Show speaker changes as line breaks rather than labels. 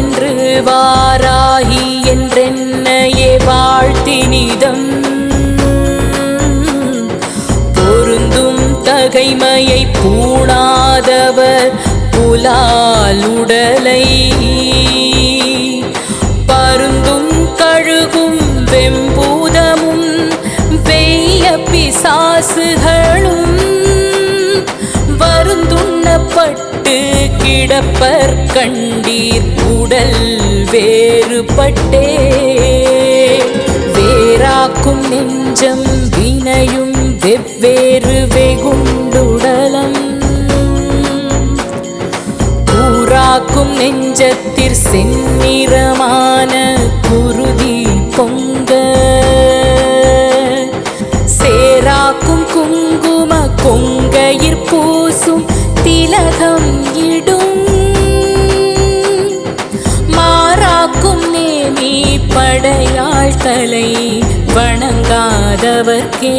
என்று வாராகி என்றென்னையே வாழ்த்தினிதம் பொருந்தும் தகைமையை பூணாதவர் புலால் உடலை. பருந்தும் கழுகும் வெம்பூதமும் வெய்ய பிசாசுகளும் இடப்பர் கண்டீர் உடல் வேறுபட்டே. வேறாக்கும் நெஞ்சம் வினையும் வெவ்வேறு வெகுண்டுடலம். கூறாக்கும் நெஞ்சத்திற் செந்நிறமான குருதி பொங்க. சேராக்கும் குங்கும கொங்கையிற் பூசும் திலகம் இடும் நேமி படையாள் தலை வணங்காதவர்க்கே.